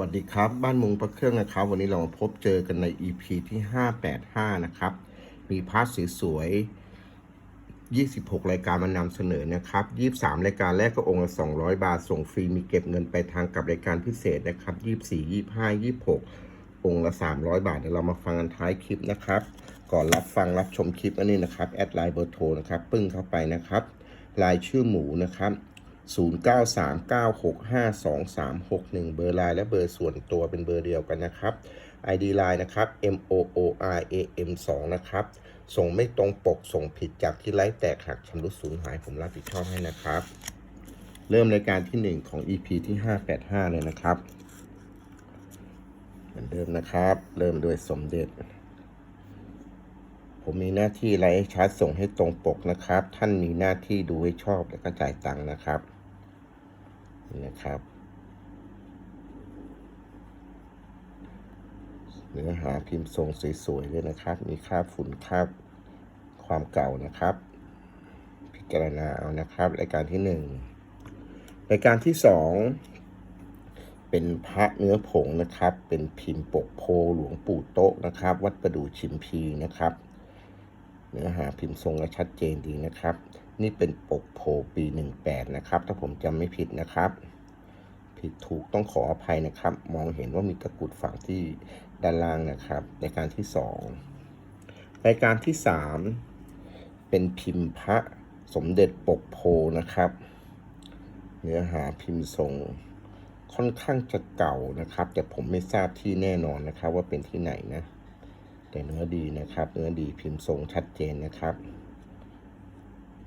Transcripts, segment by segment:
วัสดีครับ บ้านมุงพระเครื่องนะครับ วันนี้เรามาพบเจอกันใน EP ที่ 585 นะครับ มีพาร์ทสวยๆ26 รายการมานำเสนอนะครับ 23 รายการแรกก็องค์ละ 200 บาท ส่งฟรีมีเก็บเงินไปทางกับรายการพิเศษนะครับ 24 25 26 องค์ละ 300 บาทเดี๋ยวเรามาฟังกันท้ายคลิปนะครับ ก่อนรับฟังรับชมคลิปอันนี้นะครับแอดไลน์เบอร์โทรนะครับปึ้งเข้าไปนะครับรายชื่อหมูนะครับ 0939652361เบอร์ไลน์และเบอร์ส่วนตัวเป็นเบอร์เดียวกันนะครับ ID ไลน์นะครับ M O O R A M 2นะครับ ส่งไม่ตรงปกส่งผิดจากที่ไลฟ์แตกหักชำรุดสูญหายผมรับผิดชอบให้นะครับ เริ่มรายการที่ 1 ของ EP ที่ 585 เลยนะครับ เหมือนเดิมนะครับ เริ่มด้วยสมเด็จผมมีหน้าที่ไลฟ์ชาร์จส่งให้ตรงปกนะครับ ท่านมีหน้าที่ดูให้ชอบแล้วก็จ่ายตังค์นะครับ นะครับ เนื้อหาพิมพ์ทรงสวยๆเลยนะครับ มีค่าบฝุ่นค่าบความเก่านะครับ พิจารณาเอานะครับรายการที่หนึ่งรายการที่สองเป็นพระเนื้อผงนะครับ เป็นพิมพ์ปกโพหลวงปู่โต๊ะนะครับ วัดประดู่ชิมพีนะครับ เนื้อหาพิมพ์ทรงก็ชัดเจนดีนะครับ นี่เป็นปกโพปี 18 นะครับ ถ้าผมจำไม่ผิดนะครับ ผิดถูกต้องขออภัยนะครับ มองเห็นว่ามีตะกุดฝั่งที่ด้านล่างนะครับรายการที่ 2 รายการที่ 3 เป็นพิมพ์พระสมเด็จปกโพนะครับ เนื้อหาพิมพ์ทรงค่อนข้างจะเก่านะครับ แต่ผมไม่ทราบที่แน่นอนนะครับ ว่าเป็นที่ไหนนะ แต่เนื้อดีนะครับ เนื้อดีพิมพ์ทรงชัดเจนนะครับ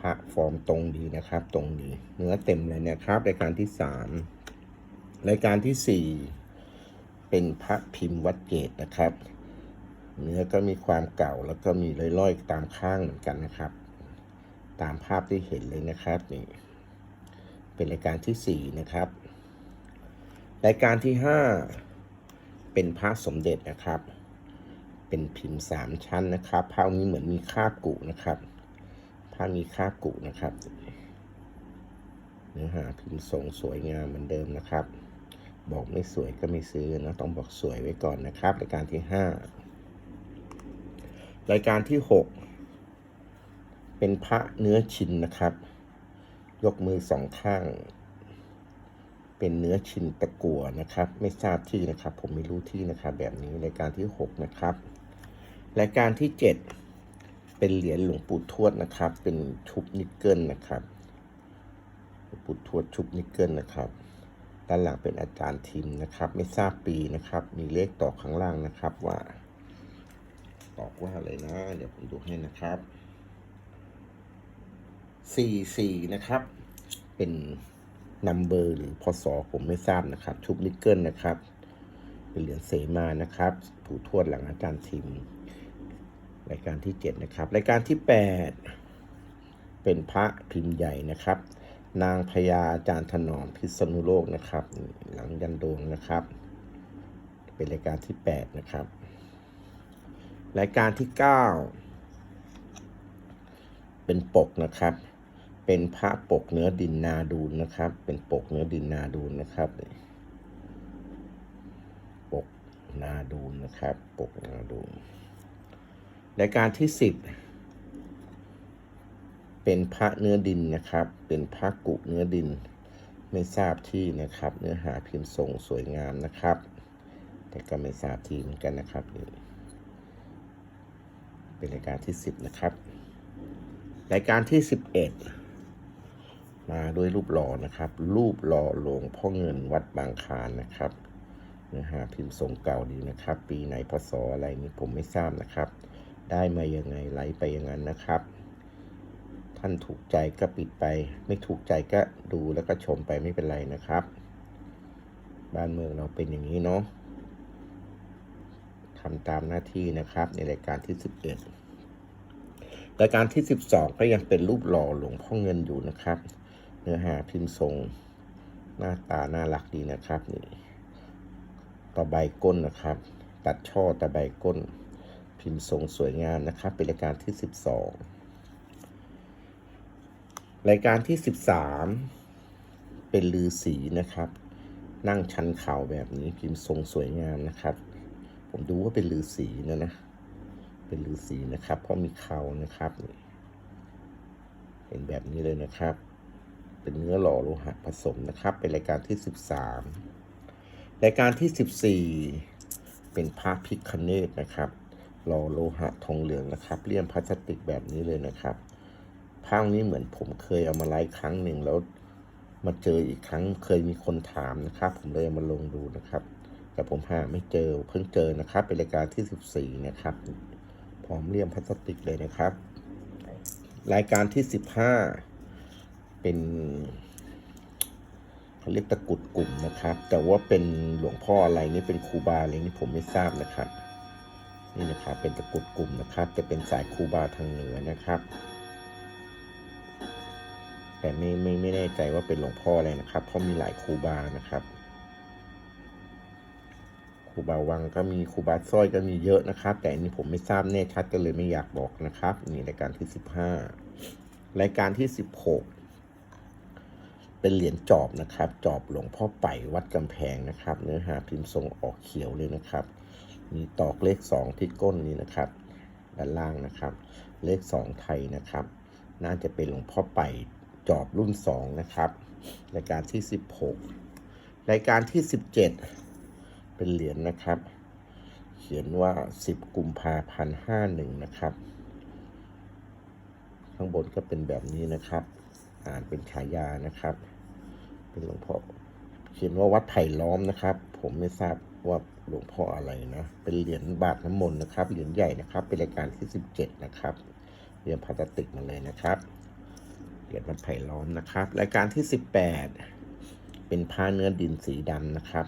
พระฟอร์มตรงดีนะครับ ตรงดีเนื้อเต็มเลยนะครับรายการที่สามรายการที่สี่เป็นพระพิมพ์วัดเกตนะครับ เนื้อก็มีความเก่าแล้วก็มีร่อยๆตามข้างเหมือนกันนะครับ ตามภาพที่เห็นเลยนะครับนี่เป็นรายการที่สี่นะครับ รายการที่ห้าเป็นพระสมเด็จนะครับ เป็นพิมพ์สามชั้นนะครับภาพนี้เหมือนมีคาบกุนะครับ ภามีคราบกุนะครับ เนื้อหาพิมพ์ทรงสวยงามเหมือนเดิมนะครับ บอกไม่สวยก็ไม่ซื้อนะต้องบอกสวยไว้ก่อนนะครับรายการที่ห้ารายการที่หกเป็นพระเนื้อชินนะครับ ยกมือสองข้าง เป็นเนื้อชินตะกัวนะครับ ไม่ทราบที่นะครับ ผมไม่รู้ที่นะครับ แบบนี้รายการที่หกนะครับ รายการที่ 7 เป็นเหรียญหลวงปู่ทวดนะครับ เป็นชุบนิกเกิลนะครับหลวงปู่ทวดชุบนิกเกิลนะครับ ด้านหลังเป็นอาจารย์ทิมนะครับ ไม่ทราบปีนะครับ มีเลขต่อข้างล่างนะครับว่าตอกว่าอะไรนะ เดี๋ยวผมดูให้นะครับสี่สี่นะครับ เป็นนัมเบอร์หรือพศผมไม่ทราบนะครับ ชุบนิกเกิลนะครับ เป็นเหรียญเสมานะครับ ผู้ทวดหลังอาจารย์ทิม รายการที่ 7 นะครับ รายการที่ 8 เป็นพระพิมพ์ใหญ่นะครับ นางพญาอาจารย์ถนอมพิษณุโลกนะครับ หลังยันโดงนะครับ เป็นรายการที่ 8 นะครับ รายการที่ 9 เป็นปกนะครับ เป็นพระปกเนื้อดินนาดูนนะครับ เป็นปกเนื้อดินนาดูนนะครับปกนาดูนนะครับ ปกนาดูน รายการที่สิบเป็นพระเนื้อดินนะครับ เป็นพระกุเนื้อดิน ไม่ทราบที่นะครับ เนื้อหาพิมพ์ทรงสวยงามนะครับ แต่ก็ไม่ทราบที่เหมือนกันนะครับนี่เป็นรายการที่สิบนะครับ รายการที่สิบเอ็ดมาด้วยรูปหล่อนะครับ รูปหล่อหลวงพ่อเงินวัดบางคานนะครับเนื้อหาพิมพ์ทรงเก่าดีนะครับ ปีไหนพศอะไรนี้ผมไม่ทราบนะครับ ได้มายังไงไหลไปอย่างนั้นนะครับ ท่านถูกใจก็ปิดไป ไม่ถูกใจก็ดูแล้วก็ชมไปไม่เป็นไรนะครับ บ้านเมืองเราเป็นอย่างนี้เนาะทำตามหน้าที่นะครับ ในรายการที่ 11 รายการที่ 12 ก็ยังเป็นรูปหล่อหลวงพ่อเงินอยู่นะครับ เนื้อหาพิมพ์ทรงหน้าตาน่ารักดีนะครับนี่ตะไบก้นนะครับ ตัดช่อตะไบก้น พิมพ์ทรงสวยงามนะครับ เป็นรายการที่ 12 รายการที่ 13 เป็นลือสีนะครับ นั่งชันเข่าแบบนี้พิมพ์ทรงสวยงามนะครับ ผมดูว่าเป็นฤาษีนะนะ เป็นฤาษีนะครับ เพราะมีเข่านะครับ เห็นแบบนี้เลยนะครับ เป็นเนื้อหล่อโลหะผสมนะครับ เป็นรายการที่ 13 รายการที่ 14 เป็นพระพิคเนตนะครับ หล่อโลหะทองเหลืองนะครับเลี่ยมพลาสติกแบบนี้เลยนะครับภาพนี้เหมือนผมเคยเอามาไลฟ์ครั้งหนึ่งแล้วมาเจออีกครั้งเคยมีคนถามนะครับ ผมเลยมาลงดูนะครับ แต่ผมหาไม่เจอเพิ่งเจอนะครับ เป็นรายการที่ 14 นะครับพร้อมเลี่ยมพลาสติกเลยนะครับ รายการที่ 15 เป็นเขาเรียกตะกุดกลุ่มนะครับ แต่ว่าเป็นหลวงพ่ออะไรนี่เป็นครูบาอะไรนี่ผมไม่ทราบนะครับ นี่นะครับเป็นตะกุดกลุ่มนะครับ จะเป็นสายคูบาทางเหนือนะครับ แต่ไม่ไม่ไม่แน่ใจว่าเป็นหลวงพ่ออะไรนะครับ เพราะมีหลายคูบานะครับครูบาวังก็มีครูบาสร้อยก็มีเยอะนะครับ แต่อันนี้ผมไม่ทราบแน่ชัดก็เลยไม่อยากบอกนะครับ นี่รายการที่สิบห้ารายการที่สิบหกเป็นเหรียญจอบนะครับ จอบหลวงพ่อไป่วัดกำแพงนะครับ เนื้อหาพิมพ์ทรงออกเขียวเลยนะครับ มีตอกเลขสองที่ก้นนี้นะครับ ด้านล่างนะครับ เลขสองไทยนะครับ น่าจะเป็นหลวงพ่อไปจอบรุ่นสองนะครับรายการที่สิบหกรายการที่สิบเจ็ดเป็นเหรียญนะครับ เขียนว่าสิบกุมภาพันธ์ห้าหนึ่งนะครับ ข้างบนก็เป็นแบบนี้นะครับ อ่านเป็นฉายานะครับ เป็นหลวงพ่อเขียนว่าวัดไผ่ล้อมนะครับ ผมไม่ทราบว่า หลวงพ่ออะไรนะ เป็นเหรียญบาทน้ำมนต์นะครับ เหรียญใหญ่นะครับ เป็นรายการที่สิบเจ็ดนะครับ เหรียญพลาสติกมาเลยนะครับ เหรียญวัดไผ่ล้อมนะครับ รายการที่สิบแปดเป็นผ้าเนื้อดินสีดำนะครับ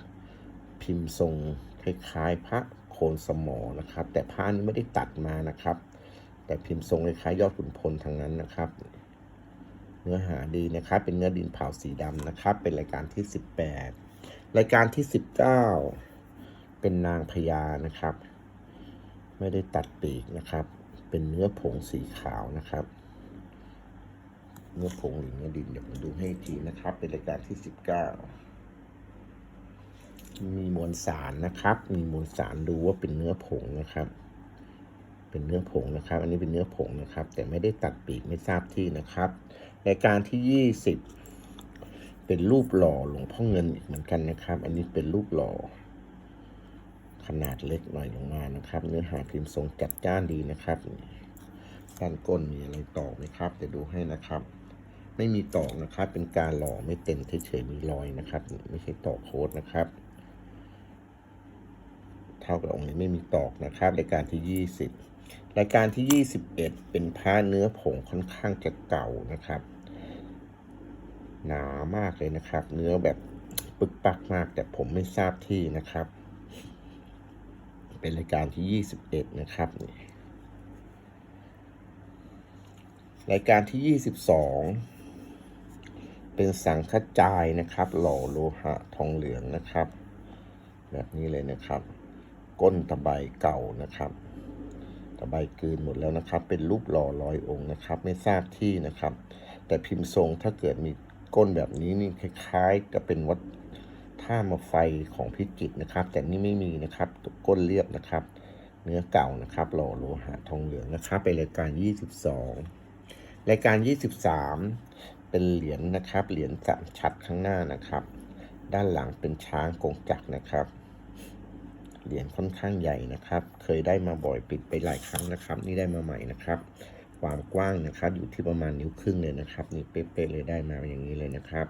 พิมพ์ทรงคล้ายๆพระโคนสมอนะครับ แต่ผ้านี้ไม่ได้ตัดมานะครับ แต่พิมพ์ทรงคล้ายๆยอดขุนพลทางนั้นนะครับ เนื้อหาดีนะครับ เป็นเนื้อดินเผาสีดำนะครับ เป็นรายการที่ 18 รายการที่ 19 เป็นนางพญานะครับ ไม่ได้ตัดปีกนะครับ เป็นเนื้อผงสีขาวนะครับ เนื้อผงหรือเนื้อดินเดี๋ยวผมดูให้ทีนะครับ เป็นรายการที่19มีมวลสารนะครับ มีมวลสารดูว่าเป็นเนื้อผงนะครับ เป็นเนื้อผงนะครับ อันนี้เป็นเนื้อผงนะครับ แต่ไม่ได้ตัดปีกไม่ทราบที่นะครับ รายการที่20เป็นรูปหล่อหลวงพ่อเงินอีกเหมือนกันนะครับ อันนี้เป็นรูปหล่อ ขนาดเล็กหน่อยลงมานะครับ เนื้อหาพิมพ์ทรงจัดจ้านดีนะครับด้านก้นมีอะไรตอกไหมครับเดี๋ยวดูให้นะครับ ไม่มีตอกนะครับ เป็นการหล่อไม่เต็มเฉยๆมีรอยนะครับ ไม่ใช่ตอกโค้ดนะครับ เท่ากับองค์นี้ไม่มีตอกนะครับรายการที่ 20 รายการที่ 21 เป็นผ้าเนื้อผงค่อนข้างจะเก่านะครับ หนามากเลยนะครับ เนื้อแบบปึกปักมากแต่ผมไม่ทราบที่นะครับ เป็นรายการที่ 21 นะครับนี่รายการที่ 22 เป็นสังขจายนะครับ หล่อโลหะทองเหลืองนะครับ แบบนี้เลยนะครับ ก้นตะไบเก่านะครับ ตะไบกืนหมดแล้วนะครับ เป็นรูปหล่อลอยองค์นะครับ ไม่ทราบที่นะครับ แต่พิมพ์ทรงถ้าเกิดมีก้นแบบนี้นี่คล้ายๆจะเป็นวัด ท่ามาไฟของพิจิตนะครับ แต่นี่ไม่มีนะครับก้นเรียบนะครับ เนื้อเก่านะครับหล่อโลหะทองเหลืองนะครับ เป็นรายการ 22 รายการ 23 เป็นเหรียญนะครับ เหรียญสามชัดข้างหน้านะครับ ด้านหลังเป็นช้างกงจักรนะครับ เหรียญค่อนข้างใหญ่นะครับ เคยได้มาบ่อยปิดไปหลายครั้งนะครับ นี่ได้มาใหม่นะครับ ความกว้างนะครับ อยู่ที่ประมาณนิ้วครึ่งเลยนะครับ นี่เป๊ะๆเลยได้มาอย่างนี้เลยนะครับ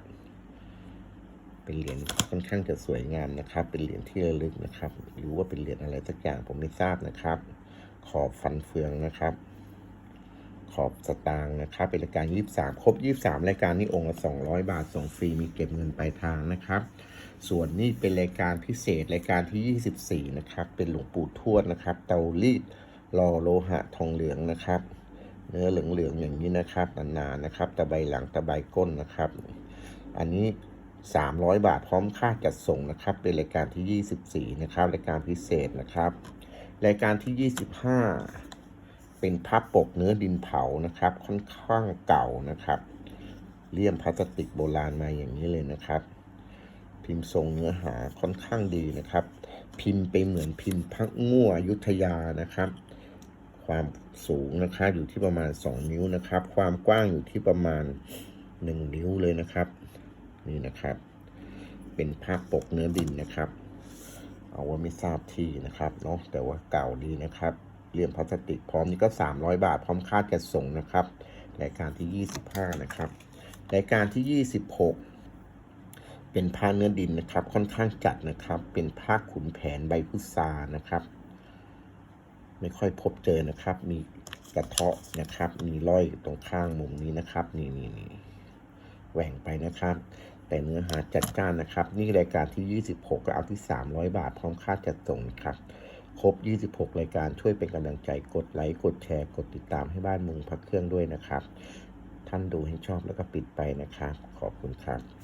เป็นเหรียญค่อนข้างจะสวยงามนะครับ เป็นเหรียญที่ระลึกนะครับ หรือว่าเป็นเหรียญอะไรสักอย่างผมไม่ทราบนะครับ ขอบฟันเฟืองนะครับ ขอบสตางค์นะครับ เป็นรายการ23ครบ23รายการนี้องค์ละ200บาทส่งฟรีมีเก็บเงินปลายทางนะครับ ส่วนนี้เป็นรายการพิเศษรายการที่24นะครับ เป็นหลวงปู่ทวดนะครับ เตารีดรอโลหะทองเหลืองนะครับ เนื้อเหลืองๆอย่างนี้นะครับนานๆนะครับ ตะไบหลังตะไบก้นนะครับ อันนี้ 300 บาทพร้อมค่าจัดส่งนะครับ เป็นรายการที่ 24 นะครับ รายการพิเศษนะครับ รายการที่ 25 เป็นพับปกเนื้อดินเผานะครับ ค่อนข้างเก่านะครับเลี่ยมพลาสติกโบราณมาอย่างนี้เลยนะครับ พิมพ์ทรงเนื้อหาค่อนข้างดีนะครับ พิมพ์ไปเหมือนพิมพ์พักง่วยุทธยานะครับ ความสูงนะครับอยู่ที่ประมาณ 2 นิ้วนะครับ ความกว้างอยู่ที่ประมาณ 1 นิ้วเลยนะครับ นี่นะครับ เป็นภาพปกเนื้อดินนะครับ เอาว่าไม่ทราบที่นะครับเนาะแต่ว่าเก่าดีนะครับเรียมพลาสติกพร้อมนี่ก็ 300 บาท พร้อมค่าจัดส่งนะครับรายการที่ 25 นะครับรายการที่ 26 เป็นผ้าเนื้อดินนะครับ ค่อนข้างจัดนะครับ เป็นผ้าขุนแผนใบพุทรานะครับ ไม่ค่อยพบเจอนะครับ มีกระเทาะนะครับ มีร้อยตรงข้างมุมนี้นะครับ นี่นี่นี่ แหว่งไปนะครับ แต่เนื้อหาจัดจ้านนะครับ นี่รายการที่ 26ก็เอาที่ 300 บาท พร้อมค่าจัดส่งนะครับ ครบ 26 รายการช่วยเป็นกำลังใจกดไลค์กดแชร์กดติดตามให้บ้านมึงพักเครื่องด้วยนะครับ ท่านดูให้ชอบแล้วก็ปิดไปนะครับ ขอบคุณครับ